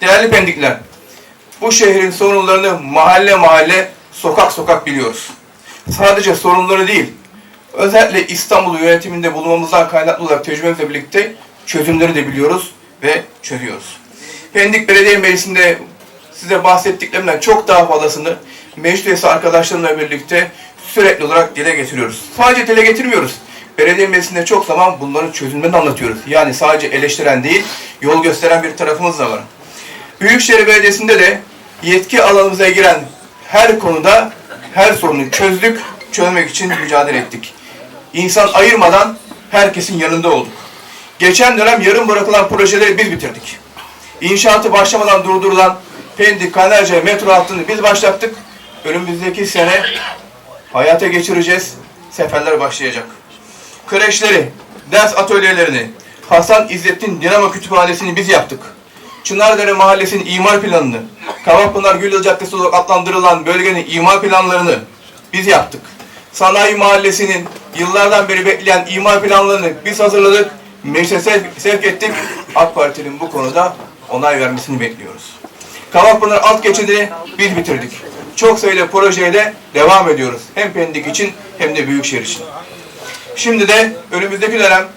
Değerli pendikler, bu şehrin sorunlarını mahalle mahalle, sokak sokak biliyoruz. Sadece sorunları değil, özellikle İstanbul yönetiminde bulunmamızdan kaynaklı olarak tecrübemizle birlikte çözümleri de biliyoruz ve çözüyoruz. Pendik Belediye Meclisi'nde size bahsettiklerimden çok daha fazlasını meclis arkadaşlarımla birlikte sürekli olarak dile getiriyoruz. Sadece dile getirmiyoruz. Belediye meclisinde çok zaman bunların çözümlerini anlatıyoruz. Yani sadece eleştiren değil, yol gösteren bir tarafımız da var. Büyükşehir Belediyesi'nde de yetki alanımıza giren her konuda her sorunu çözdük, çözmek için mücadele ettik. İnsan ayırmadan herkesin yanında olduk. Geçen dönem yarım bırakılan projeleri biz bitirdik. İnşaatı başlamadan durdurulan Pendik Kanarca metro hattını biz başlattık. Önümüzdeki sene hayata geçireceğiz. Seferler başlayacak. Kreşleri, ders atölyelerini, Hasan İzzettin Dinamo Kütüphanesi'ni biz yaptık. Çınardere Mahallesi'nin imar planını, Kavakpınar Gülyıl Caddesi olarak adlandırılan bölgenin imar planlarını biz yaptık. Sanayi Mahallesi'nin yıllardan beri bekleyen imar planlarını biz hazırladık, meclise sevk, ettik. AK Parti'nin bu konuda onay vermesini bekliyoruz. Kavakpınar alt geçidini biz bitirdik. Çok sayıda projeyle devam ediyoruz. Hem Pendik için hem de Büyükşehir için. Şimdi de önümüzdeki dönem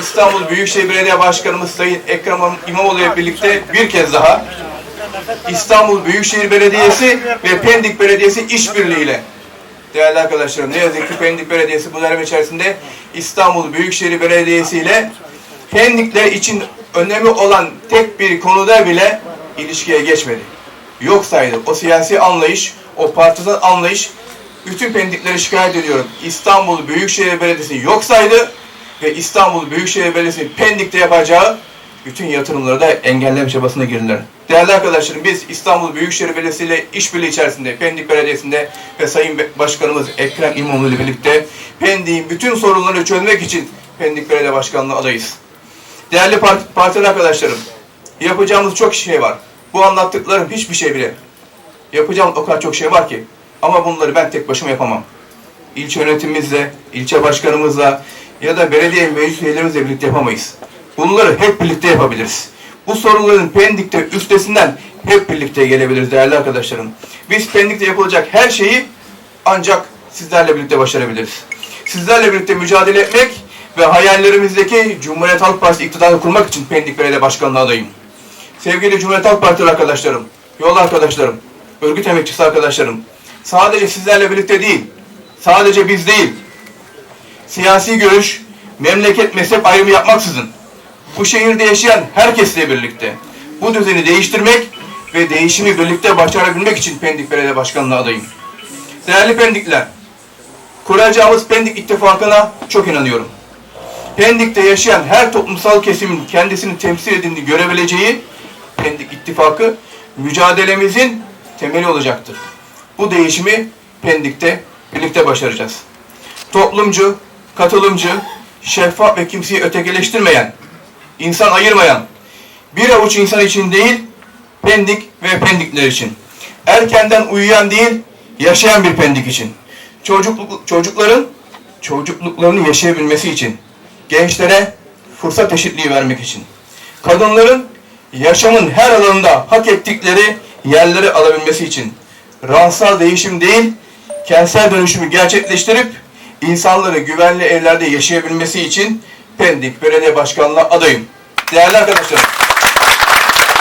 İstanbul Büyükşehir Belediye Başkanımız Sayın Ekrem İmamoğlu ile birlikte bir kez daha İstanbul Büyükşehir Belediyesi ve Pendik Belediyesi işbirliğiyle değerli arkadaşlarım ne yazık ki Pendik Belediyesi bu dönem içerisinde İstanbul Büyükşehir Belediyesi ile Pendikler için önemli olan tek bir konuda bile ilişkiye geçmedi. Yok saydı. O siyasi anlayış, o partizan anlayış bütün pendikleri şikayet ediyorum. İstanbul Büyükşehir Belediyesi yok saydı ve İstanbul Büyükşehir Belediyesi Pendik'te yapacağı bütün yatırımları da engelleme çabasına girdiler. Değerli arkadaşlarım biz İstanbul Büyükşehir Belediyesi ile işbirliği içerisinde Pendik Belediyesi'nde ve Sayın Başkanımız Ekrem İmamoğlu ile birlikte Pendik'in bütün sorunlarını çözmek için Pendik Belediye Başkanlığı adayız. Değerli part partili arkadaşlarım, yapacağımız çok şey var. Bu anlattıklarım hiçbir şey bile. Yapacağımız o kadar çok şey var ki. Ama bunları ben tek başıma yapamam. İlçe yönetimimizle, ilçe başkanımızla ya da belediye meclis üyelerimizle birlikte yapamayız. Bunları hep birlikte yapabiliriz. Bu sorunların Pendik'te üstesinden hep birlikte gelebiliriz değerli arkadaşlarım. Biz Pendik'te yapılacak her şeyi ancak sizlerle birlikte başarabiliriz. Sizlerle birlikte mücadele etmek ve hayallerimizdeki Cumhuriyet Halk Partisi iktidarını kurmak için Pendik Belediye Başkanlığı adayım. Sevgili Cumhuriyet Halk Partili arkadaşlarım, yol arkadaşlarım, örgüt emekçisi arkadaşlarım, sadece sizlerle birlikte değil, sadece biz değil, siyasi görüş, memleket mezhep ayrımı yapmaksızın, bu şehirde yaşayan herkesle birlikte bu düzeni değiştirmek ve değişimi birlikte başarabilmek için Pendik Belediye Başkanlığı adayım. Değerli Pendikler, kuracağımız Pendik İttifakı'na çok inanıyorum. Pendik'te yaşayan her toplumsal kesimin kendisini temsil edildiğini görebileceği Pendik İttifakı mücadelemizin temeli olacaktır. Bu değişimi Pendik'te birlikte başaracağız. Toplumcu, katılımcı, şeffaf ve kimseyi ötekileştirmeyen, insan ayırmayan, bir avuç insan için değil, Pendik ve Pendikler için. Erkenden uyuyan değil, yaşayan bir Pendik için. Çocukluk, çocukların çocukluklarını yaşayabilmesi için. Gençlere fırsat eşitliği vermek için. Kadınların yaşamın her alanında hak ettikleri yerleri alabilmesi için. Ransal değişim değil, kentsel dönüşümü gerçekleştirip insanları güvenli evlerde yaşayabilmesi için Pendik Belediye Başkanlığı adayım. Değerli arkadaşlarım,